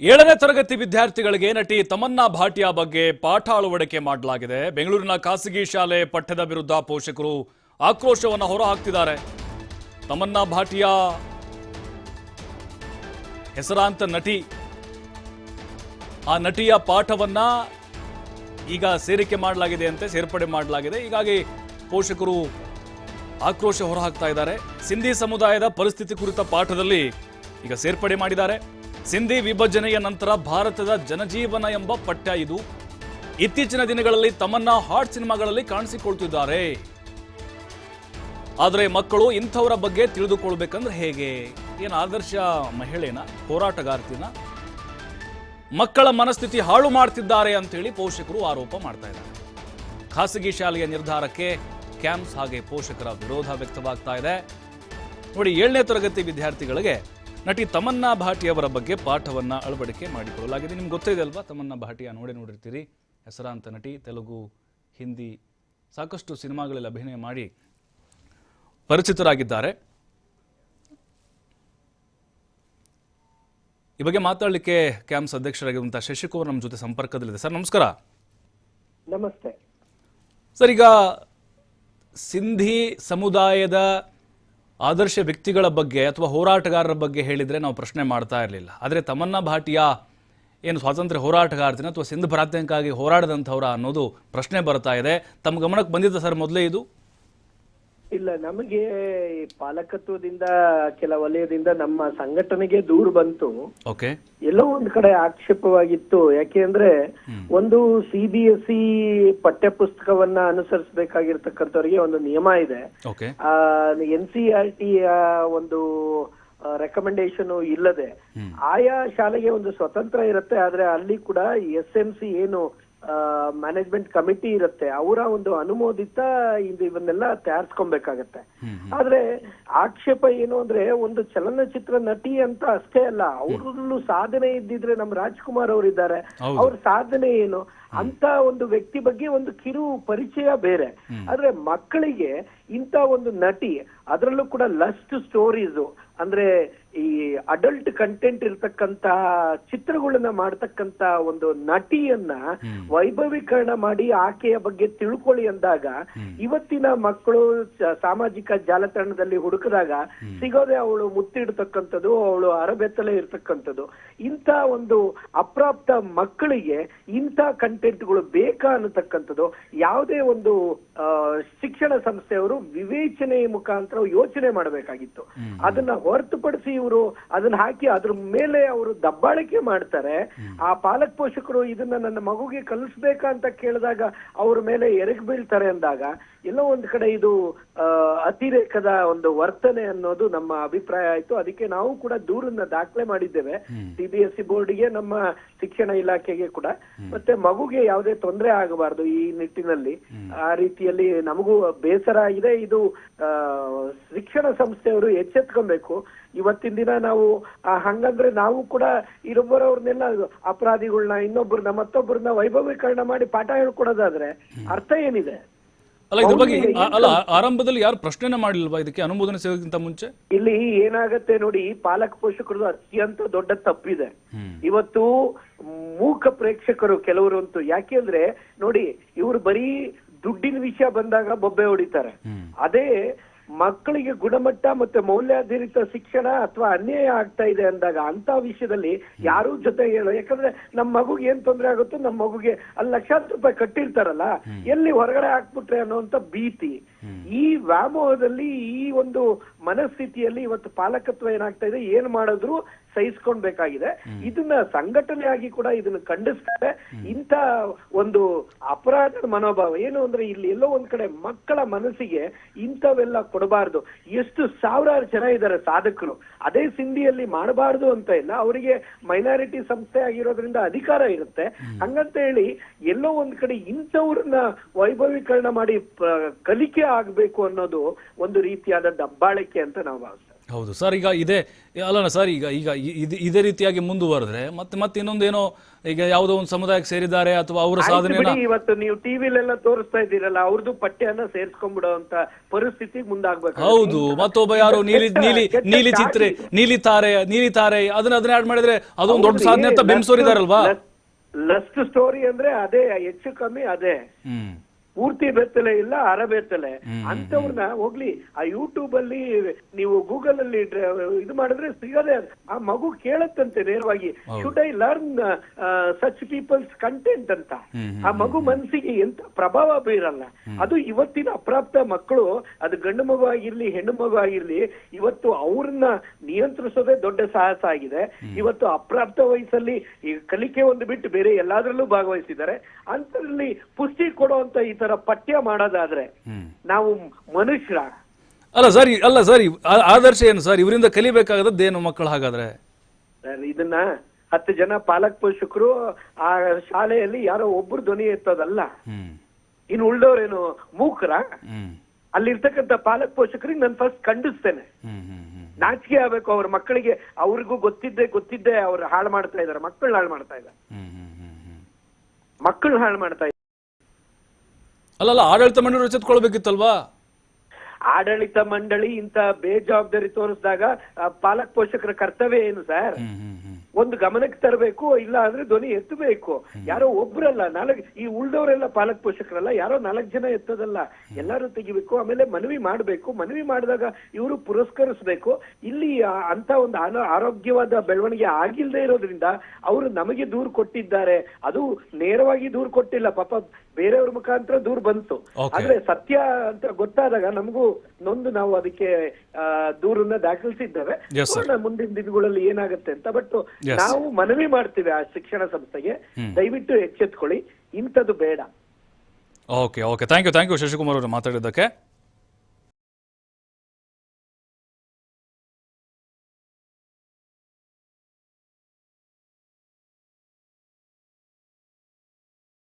ಏಳನೇ ತರಗತಿ ವಿದ್ಯಾರ್ಥಿಗಳಿಗೆ ನಟಿ ತಮನ್ನಾ ಭಾಟಿಯಾ ಬಗ್ಗೆ ಪಾಠ ಅಳವಡಿಕೆ ಮಾಡಲಾಗಿದೆ. ಬೆಂಗಳೂರಿನ ಖಾಸಗಿ ಶಾಲೆ ಪಠ್ಯದ ವಿರುದ್ಧ ಪೋಷಕರು ಆಕ್ರೋಶವನ್ನು ಹೊರಹಾಕ್ತಿದ್ದಾರೆ. ತಮನ್ನಾ ಭಾಟಿಯಾ ಹೆಸರಾಂತ ನಟಿ. ಆ ನಟಿಯ ಪಾಠವನ್ನ ಈಗ ಸೇರಿಕೆ ಮಾಡಲಾಗಿದೆ ಅಂತೆ, ಸೇರ್ಪಡೆ ಮಾಡಲಾಗಿದೆ. ಹೀಗಾಗಿ ಪೋಷಕರು ಆಕ್ರೋಶ ಹೊರಹಾಕ್ತಾ ಇದ್ದಾರೆ. ಸಿಂಧಿ ಸಮುದಾಯದ ಪರಿಸ್ಥಿತಿ ಕುರಿತ ಪಾಠದಲ್ಲಿ ಈಗ ಸೇರ್ಪಡೆ ಮಾಡಿದ್ದಾರೆ. ಸಿಂಧಿ ವಿಭಜನೆಯ ನಂತರ ಭಾರತದ ಜನಜೀವನ ಎಂಬ ಪಠ್ಯ ಇದು. ಇತ್ತೀಚಿನ ದಿನಗಳಲ್ಲಿ ತಮ್ಮನ್ನ ಹಾಟ್ ಸಿನಿಮಾಗಳಲ್ಲಿ ಕಾಣಿಸಿಕೊಳ್ತಿದ್ದಾರೆ. ಆದರೆ ಮಕ್ಕಳು ಇಂಥವರ ಬಗ್ಗೆ ತಿಳಿದುಕೊಳ್ಬೇಕಂದ್ರೆ ಹೇಗೆ? ಏನು ಆದರ್ಶ ಮಹಿಳೆನ, ಹೋರಾಟಗಾರ್ತಿನ? ಮಕ್ಕಳ ಮನಸ್ಥಿತಿ ಹಾಳು ಮಾಡ್ತಿದ್ದಾರೆ ಅಂತೇಳಿ ಪೋಷಕರು ಆರೋಪ ಮಾಡ್ತಾ ಇದ್ದಾರೆ. ಖಾಸಗಿ ಶಾಲೆಯ ನಿರ್ಧಾರಕ್ಕೆ ಕ್ಯಾಂಪ್ಸ್ ಹಾಗೆ ಪೋಷಕರ ವಿರೋಧ ವ್ಯಕ್ತವಾಗ್ತಾ ಇದೆ. ನೋಡಿ ಏಳನೇ ತರಗತಿ ವಿದ್ಯಾರ್ಥಿಗಳಿಗೆ ನಟಿ ತಮನ್ನಾ ಭಾಟಿಯವರ ಬಗ್ಗೆ ಪಾಠವನ್ನ ಅಳವಡಿಕೆ ಮಾಡಿಕೊಳ್ಳಲಾಗಿದೆ. ನಿಮ್ಗೆ ಗೊತ್ತಿದೆ ಅಲ್ವಾ? ತಮನ್ನಾ ಭಾಟಿಯ ನೋಡಿ ನೋಡಿರ್ತೀರಿ. ಹೆಸರಾಂತ ನಟಿ ತೆಲುಗು ಹಿಂದಿ ಸಾಕಷ್ಟು ಸಿನಿಮಾಗಳಲ್ಲಿ ಅಭಿನಯ ಮಾಡಿ ಪರಿಚಿತರಾಗಿದ್ದಾರೆ. ಈ ಬಗ್ಗೆ ಮಾತಾಡಲಿಕ್ಕೆ ಕ್ಯಾಂಪ್ಸ್ ಅಧ್ಯಕ್ಷರಾಗಿರುವಂತಹ ಶಶಿಕುಮಾರ್ ನಮ್ಮ ಜೊತೆ ಸಂಪರ್ಕದಲ್ಲಿದೆ ಸರ್ ನಮಸ್ಕಾರ. ನಮಸ್ತೆ. ಸರ್ ಈಗ ಸಿಂಧಿ ಸಮುದಾಯದ ಆದರ್ಶ ವ್ಯಕ್ತಿಗಳ ಬಗ್ಗೆ ಅಥವಾ ಹೋರಾಟಗಾರರ ಬಗ್ಗೆ ಹೇಳಿದರೆ ನಾವು ಪ್ರಶ್ನೆ ಮಾಡ್ತಾ ಇರಲಿಲ್ಲ. ಆದರೆ ತಮನ್ನಾ ಭಾಟಿಯಾ ಏನು ಸ್ವಾತಂತ್ರ್ಯ ಹೋರಾಟಗಾರ್ತಿನ ಅಥವಾ ಸಿಂಧು ಪ್ರಾತ್ಯಕ್ಕಾಗಿ ಹೋರಾಡದಂಥವ್ರ ಅನ್ನೋದು ಪ್ರಶ್ನೆ ಬರ್ತಾ ಇದೆ. ತಮ್ಮ ಗಮನಕ್ಕೆ ಬಂದಿದ್ದ ಸರ್ ಮೊದಲೇ ಇದು? ಇಲ್ಲ ನಮಗೆ ಈ ಪಾಲಕತ್ವದಿಂದ ಕೆಲ ವಲಯದಿಂದ ನಮ್ಮ ಸಂಘಟನೆಗೆ ದೂರು ಬಂತು. ಓಕೆ. ಎಲ್ಲೋ ಒಂದ್ ಕಡೆ ಆಕ್ಷೇಪವಾಗಿತ್ತು. ಯಾಕೆ ಅಂದ್ರೆ ಒಂದು ಸಿ ಬಿ ಎಸ್ ಸಿ ಪಠ್ಯ ಪುಸ್ತಕವನ್ನ ಅನುಸರಿಸಬೇಕಾಗಿರ್ತಕ್ಕಂಥವ್ರಿಗೆ ಒಂದು ನಿಯಮ ಇದೆ. ಎನ್ ಸಿ ಆರ್ ಟಿ ಒಂದು ರೆಕಮೆಂಡೇಶನ್ ಇಲ್ಲದೆ. ಆಯಾ ಶಾಲೆಗೆ ಒಂದು ಸ್ವತಂತ್ರ ಇರುತ್ತೆ ಆದ್ರೆ ಅಲ್ಲಿ ಕೂಡ ಎಸ್ ಎಂ ಸಿ ಏನು ಮ್ಯಾನೇಜ್ಮೆಂಟ್ ಕಮಿಟಿ ಇರುತ್ತೆ. ಅವರ ಒಂದು ಅನುಮೋದಿತ ಇದು ಇವನ್ನೆಲ್ಲ ತಯಾರಿಸ್ಕೊಬೇಕಾಗತ್ತೆ. ಆದ್ರೆ ಆಕ್ಷೇಪ ಏನು ಅಂದ್ರೆ ಒಂದು ಚಲನಚಿತ್ರ ನಟಿ ಅಂತ ಅಷ್ಟೇ ಅಲ್ಲ. ಅವ್ರಲ್ಲೂ ಸಾಧನೆ ಇದ್ದಿದ್ರೆ ನಮ್ ರಾಜ್ಕುಮಾರ್ ಅವರು ಇದ್ದಾರೆ. ಅವ್ರ ಸಾಧನೆ ಏನು? ಅಂತ ಒಂದು ವ್ಯಕ್ತಿ ಬಗ್ಗೆ ಒಂದು ಕಿರು ಪರಿಚಯ ಬೇರೆ. ಆದ್ರೆ ಮಕ್ಕಳಿಗೆ ಇಂತ ಒಂದು ನಟಿ ಅದರಲ್ಲೂ ಕೂಡ ಲಸ್ಟ್ ಸ್ಟೋರೀಸ್. ಅಂದ್ರೆ ಈ ಅಡಲ್ಟ್ ಕಂಟೆಂಟ್ ಇರ್ತಕ್ಕಂತ ಚಿತ್ರಗಳನ್ನ ಮಾಡ್ತಕ್ಕಂತ ಒಂದು ನಟಿಯನ್ನ ವೈಭವೀಕರಣ ಮಾಡಿ ಆಕೆಯ ಬಗ್ಗೆ ತಿಳ್ಕೊಳ್ಳಿ ಅಂದಾಗ ಇವತ್ತಿನ ಮಕ್ಕಳು ಸಾಮಾಜಿಕ ಜಾಲತಾಣದಲ್ಲಿ ಹುಡುಕಿದಾಗ ಸಿಗೋದೆ ಅವಳು ಮುತ್ತಿಡ್ತಕ್ಕಂಥದ್ದು ಅವಳು ಅರಬೆತ್ತಲೆ ಇರ್ತಕ್ಕಂಥದ್ದು. ಇಂಥ ಒಂದು ಅಪ್ರಾಪ್ತ ಮಕ್ಕಳಿಗೆ ಇಂಥ ಕಂಟೆಂಟ್ಗಳು ಬೇಕಾ ಅನ್ನತಕ್ಕಂಥದ್ದು ಯಾವುದೇ ಒಂದು ಶಿಕ್ಷಣ ಸಂಸ್ಥೆಯವರು ವಿವೇಚನೆಯ ಮುಖಾಂತರ ಯೋಚನೆ ಮಾಡಬೇಕಾಗಿತ್ತು. ಅದನ್ನ ಹೊರತುಪಡಿಸಿ ಇವರು ಅದನ್ನ ಹಾಕಿ ಅದ್ರ ಮೇಲೆ ಅವರು ದಬ್ಬಾಳಿಕೆ ಮಾಡ್ತಾರೆ. ಆ ಪಾಲಕ್ ಪೋಷಕರು ಇದನ್ನ ನನ್ನ ಮಗುಗೆ ಕಲಿಸ್ಬೇಕಾ ಅಂತ ಕೇಳಿದಾಗ ಅವ್ರ ಮೇಲೆ ಎರಗ್ ಬೀಳ್ತಾರೆ ಅಂದಾಗ ಎಲ್ಲೋ ಒಂದ್ ಕಡೆ ಇದು ಅತಿರೇಕದ ಒಂದು ವರ್ತನೆ ಅನ್ನೋದು ನಮ್ಮ ಅಭಿಪ್ರಾಯ ಆಯ್ತು. ಅದಕ್ಕೆ ನಾವು ಕೂಡ ದೂರನ್ನ ದಾಖಲೆ ಮಾಡಿದ್ದೇವೆ. ಸಿಬಿಎಸ್ಇ ಬೋರ್ಡ್ಗೆ ನಮ್ಮ ಶಿಕ್ಷಣ ಇಲಾಖೆಗೆ ಕೂಡ. ಮತ್ತೆ ಮಗುಗೆ ಯಾವುದೇ ತೊಂದರೆ ಆಗಬಾರದು ಈ ನಿಟ್ಟಿನಲ್ಲಿ. ಆ ರೀತಿಯಲ್ಲಿ ನಮಗೂ ಬೇಸರ ಆಗಿದೆ. ಇದು ಆ, ಶಿಕ್ಷಣ ಸಂಸ್ಥೆಯವರು ಎಚ್ಚೆತ್ಕೊಬೇಕು. ಇವತ್ತಿನ ದಿನ ನಾವು ಹಂಗಂದ್ರೆ ನಾವು ಕೂಡ ಇರೊಬ್ಬರವ್ರನ್ನೆಲ್ಲ ಅಪರಾಧಿಗಳನ್ನ ಇನ್ನೊಬ್ಬರನ್ನ ಮತ್ತೊಬ್ಬರನ್ನ ವೈಭವೀಕರಣ ಮಾಡಿ ಪಾಠ ಹೇಳ್ಕೊಡೋದಾದ್ರೆ ಅರ್ಥ ಏನಿದೆ? ಅಲ್ಲ ಇದ್ರ ಬಗ್ಗೆ ಅಲ್ಲ ಆರಂಭದಲ್ಲಿ ಯಾರು ಪ್ರಶ್ನೆನೇ ಮಾಡಿಲ್ವಾ ಇದಕ್ಕೆ ಅನುಮೋದನೆ ಸಿಗೋಕ್ಕಿಂತ ಮುಂಚೆ? ಇಲ್ಲಿ ಏನಾಗತ್ತೆ ನೋಡಿ ಪಾಲಕ ಪೋಷಕರದು ಅತ್ಯಂತ ದೊಡ್ಡ ತಪ್ಪಿದೆ. ಇವತ್ತು ಮೂಕ ಪ್ರೇಕ್ಷಕರು ಕೆಲವರು ಅಂತೂ ಯಾಕೆ ಅಂದ್ರೆ ನೋಡಿ ಇವರು ಬರೀ ದುಡ್ಡಿನ ವಿಷಯ ಬಂದಾಗ ಬೊಬ್ಬೆ ಹೊಡಿತಾರೆ. ಅದೇ ಮಕ್ಕಳಿಗೆ ಗುಣಮಟ್ಟ ಮತ್ತೆ ಮೌಲ್ಯಾಧಾರಿತ ಶಿಕ್ಷಣ ಅಥವಾ ಅನ್ಯಾಯ ಆಗ್ತಾ ಇದೆ ಅಂದಾಗ ಅಂತ ವಿಷಯದಲ್ಲಿ ಯಾರು ಜೊತೆ ಹೇಳೋ ಯಾಕಂದ್ರೆ ನಮ್ಮ ಮಗುಗೆ ಏನ್ ತೊಂದರೆ ಆಗುತ್ತೋ ನಮ್ಮ ಮಗುಗೆ ಅಲ್ಲಿ ಲಕ್ಷಾಂತರ ರೂಪಾಯಿ ಕಟ್ಟಿರ್ತಾರಲ್ಲ ಎಲ್ಲಿ ಹೊರಗಡೆ ಹಾಕ್ಬಿಟ್ರೆ ಅನ್ನೋಂತ ಭೀತಿ. ಈ ವ್ಯಾಮೋಹದಲ್ಲಿ ಈ ಒಂದು ಮನಸ್ಥಿತಿಯಲ್ಲಿ ಇವತ್ತು ಪಾಲಕತ್ವ ಏನಾಗ್ತಾ ಇದೆ ಏನ್ ಮಾಡಿದ್ರು ಸಹಿಸ್ಕೊಳ್ಬೇಕಾಗಿದೆ. ಇದನ್ನ ಸಂಘಟನೆಯಾಗಿ ಕೂಡ ಇದನ್ನ ಖಂಡಿಸ್ತಾರೆ. ಇಂಥ ಒಂದು ಅಪರಾಧದ ಮನೋಭಾವ ಏನು ಅಂದ್ರೆ ಇಲ್ಲಿ ಎಲ್ಲೋ ಒಂದ್ ಕಡೆ ಮಕ್ಕಳ ಮನಸ್ಸಿಗೆ ಇಂಥವೆಲ್ಲ ಕೊಡಬಾರ್ದು. ಎಷ್ಟು ಸಾವಿರಾರು ಜನ ಇದ್ದಾರೆ ಸಾಧಕರು. ಅದೇ ಸಿಂಧಿಯಲ್ಲಿ ಮಾಡಬಾರ್ದು ಅಂತ ಇಲ್ಲ. ಅವರಿಗೆ ಮೈನಾರಿಟಿ ಸಂಸ್ಥೆ ಆಗಿರೋದ್ರಿಂದ ಅಧಿಕಾರ ಇರುತ್ತೆ. ಹಂಗಂತ ಹೇಳಿ ಎಲ್ಲೋ ಒಂದ್ ಕಡೆ ಇಂಥವ್ರನ್ನ ವೈಭವೀಕರಣ ಮಾಡಿ ಕಲಿಕೆ ಆಗ್ಬೇಕು ಅನ್ನೋದು ಒಂದು ರೀತಿಯಾದ ದಬ್ಬಾಳಿಕೆ ಅಂತ ನಾವು ಭಾವಿಸ್ತೇವೆ. ಹೌದು. ಸರ್ ಈಗ ಇದೇ ಅಲ್ಲ ಸರ್ ಈಗ ಈಗ ಇದ್- ರೀತಿಯಾಗಿ ಮುಂದುವರೆದ್ರೆ ಮತ್ತೆ ಮತ್ತೆ ಇನ್ನೊಂದೇನೋ ಈಗ ಯಾವುದೋ ಒಂದು ಸಮುದಾಯಕ್ಕೆ ಸೇರಿದ್ದಾರೆ ಅಥವಾ ಅವರ ಸಾಧನೆ ಇವತ್ತು ನೀವು ಟಿವಿಲೆಲ್ಲ ತೋರಿಸ್ತಾ ಇದ್ದೀರಲ್ಲ ಅವ್ರದ್ದು ಪಠ್ಯನ ಸೇರಿಸ್ಕೊಂಡ್ಬಿಡುವಂತ ಪರಿಸ್ಥಿತಿ ಮುಂದಾಗ್ಬೇಕು ಹೌದು. ಮತ್ತೊಬ್ಬ ಯಾರು ನೀಲಿ ನೀಲಿ ನೀಲಿ ಚಿತ್ರೆ ನೀಲಿ ತಾರೆ ನೀಲಿ ತಾರೆ ಅದನ್ನ ಅದನ್ನ ಆಡ್ ಮಾಡಿದ್ರೆ ಅದೊಂದು ದೊಡ್ಡ ಸಾಧನೆ ಅಂತ ಬಿಂಬಿಸೋರಿದಾರಲ್ವಾ ಲಸ್ಟ್ ಸ್ಟೋರಿ ಅಂದ್ರೆ ಅದೇ ಹೆಚ್ಚು ಕಮ್ಮಿ ಅದೇ. ಹ್ಮ್. ಪೂರ್ತಿ ಬೆತ್ತಲೆ ಇಲ್ಲ ಅರ ಬೆತ್ತಲೆ. ಅಂತವ್ರನ್ನ ಹೋಗ್ಲಿ ಆ ಯೂಟ್ಯೂಬ್ ಅಲ್ಲಿ ನೀವು ಗೂಗಲ್ ಅಲ್ಲಿ ಇದು ಮಾಡಿದ್ರೆ ಸಿಗದೆ ಆ ಮಗು ಕೇಳತ್ತಂತೆ ನೇರವಾಗಿ should I learn such peoples content ಅಂತ? ಆ ಮಗು ಮನಸ್ಸಿಗೆ ಎಂತ ಪ್ರಭಾವ ಬೀರಲ್ಲ. ಅದು ಇವತ್ತಿನ ಅಪ್ರಾಪ್ತ ಮಕ್ಕಳು ಅದು ಗಂಡು ಮಗು ಆಗಿರ್ಲಿ ಹೆಣ್ಣು ಮಗು ಆಗಿರ್ಲಿ ಇವತ್ತು ಅವ್ರನ್ನ ನಿಯಂತ್ರಿಸೋದೇ ದೊಡ್ಡ ಸಾಹಸ ಆಗಿದೆ. ಇವತ್ತು ಅಪ್ರಾಪ್ತ ವಯಸ್ಸಲ್ಲಿ ಈ ಕಲಿಕೆ ಒಂದು ಬಿಟ್ಟು ಬೇರೆ ಎಲ್ಲಾದ್ರಲ್ಲೂ ಭಾಗವಹಿಸಿದ್ದಾರೆ. ಅಂತರಲ್ಲಿ ಪುಷ್ಟಿ ಕೊಡುವಂತ ಈ ತರ ಪಠ್ಯ ಮಾಡೋದಾದ್ರೆ ನಾವು ಮನುಷ್ಯರ ಅಲ್ಲ ಸರಿ ಅಲ್ಲ ಸರಿ ಆದರ್ಶ ಏನು ಸರ್? ಇವರಿಂದ ಕಲಿಬೇಕಾಗದ್ದೇನು ಮಕ್ಕಳು ಹಾಗಾದ್ರೆ? ಸರ್, ಇದನ್ನ ಹತ್ತು ಜನ ಪಾಲಕ್ ಪೋಷಕರು ಆ ಶಾಲೆಯಲ್ಲಿ ಯಾರೋ ಒಬ್ರು ಧ್ವನಿ ಎತ್ತೋದಲ್ಲ. ಇನ್ ಇನ್ನು ಉಳ್ದವ್ರೇನು? ಮೂಕರ? ಅಲ್ಲಿರ್ತಕ್ಕಂಥ ಪಾಲಕ್ ಪೋಷಕರಿಗೆ ನಾನು ಫಸ್ಟ್ ಖಂಡಿಸ್ತೇನೆ. ನಾಚಿಕೆ ಆಗ್ಬೇಕು ಅವ್ರ ಮಕ್ಕಳಿಗೆ. ಅವ್ರಿಗೂ ಗೊತ್ತಿದ್ದೆ ಗೊತ್ತಿದ್ದೆ ಅವ್ರು ಹಾಳು ಮಾಡ್ತಾ ಇದಾರೆ ಮಕ್ಕಳು ಹಾಳು ಮಾಡ್ತಾ ಇದ್ದಾರೆ. ಮಕ್ಕಳು ಮಕ್ಕಳನ್ನ ಹಾಳು ಮಾಡ್ತಾ ಇದ್ದಾರೆ. ಅಲ್ಲಲ್ಲ ಆಡಳಿತ ಮಂಡಳಿ ರಚಿತ್ಕೊಳ್ಬೇಕಿತ್ತಲ್ವಾ ಆಡಳಿತ ಮಂಡಳಿ ಇಂತ ಬೇಜವಾಬ್ದಾರಿ ತೋರಿಸಿದಾಗ ಪಾಲಕ್ ಪೋಷಕರ ಕರ್ತವ್ಯ ಏನು ಸರ್? ಒಂದು ಗಮನಕ್ಕೆ ತರಬೇಕು ಇಲ್ಲ ಅಂದ್ರೆ ಧ್ವನಿ ಎತ್ತಬೇಕು. ಯಾರೋ ಒಬ್ರಲ್ಲ ನಾಲ್ಕು ಈ ಉಳ್ದವರೆಲ್ಲ ಪಾಲಕ್ ಪೋಷಕರಲ್ಲ ಯಾರೋ ನಾಲ್ಕು ಜನ ಎತ್ತದಲ್ಲ. ಎಲ್ಲರೂ ತೆಗಿಬೇಕು ಆಮೇಲೆ ಮನವಿ ಮಾಡಬೇಕು. ಮನವಿ ಮಾಡಿದಾಗ ಇವರು ಪುರಸ್ಕರಿಸಬೇಕು. ಇಲ್ಲಿ ಅಂತ ಒಂದು ಆರೋಗ್ಯವಾದ ಬೆಳವಣಿಗೆ ಆಗಿಲ್ದೇ ಇರೋದ್ರಿಂದ ಅವರು ನಮಗೆ ದೂರು ಕೊಟ್ಟಿದ್ದಾರೆ. ಅದು ನೇರವಾಗಿ ದೂರು ಕೊಟ್ಟಿಲ್ಲ. ಪಾಪ ಬೇರೆಯವ್ರ ಮುಖಾಂತರ ದೂರ್ ಬಂತು. ಆದ್ರೆ ಸತ್ಯ ಅಂತ ಗೊತ್ತಾದಾಗ ನಮಗೂ ನೊಂದು ನಾವು ಅದಕ್ಕೆ ದೂರನ್ನ ದಾಖಲಿಸಿದ್ದೇವೆ. ಮುಂದಿನ ದಿನಗಳಲ್ಲಿ ಏನಾಗುತ್ತೆ ಅಂತ ಬಟ್ ನಾವು ಮನವಿ ಮಾಡ್ತೀವಿ ಆ ಶಿಕ್ಷಣ ಸಂಸ್ಥೆಗೆ. ದಯವಿಟ್ಟು ಎಚ್ಚೆತ್ಕೊಳ್ಳಿ. ಇಂಥದ್ದು ಬೇಡ. Okay okay thank you thank you Shashikumar ಅವರು ಮಾತಾಡಿದ್ದಕ್ಕೆ.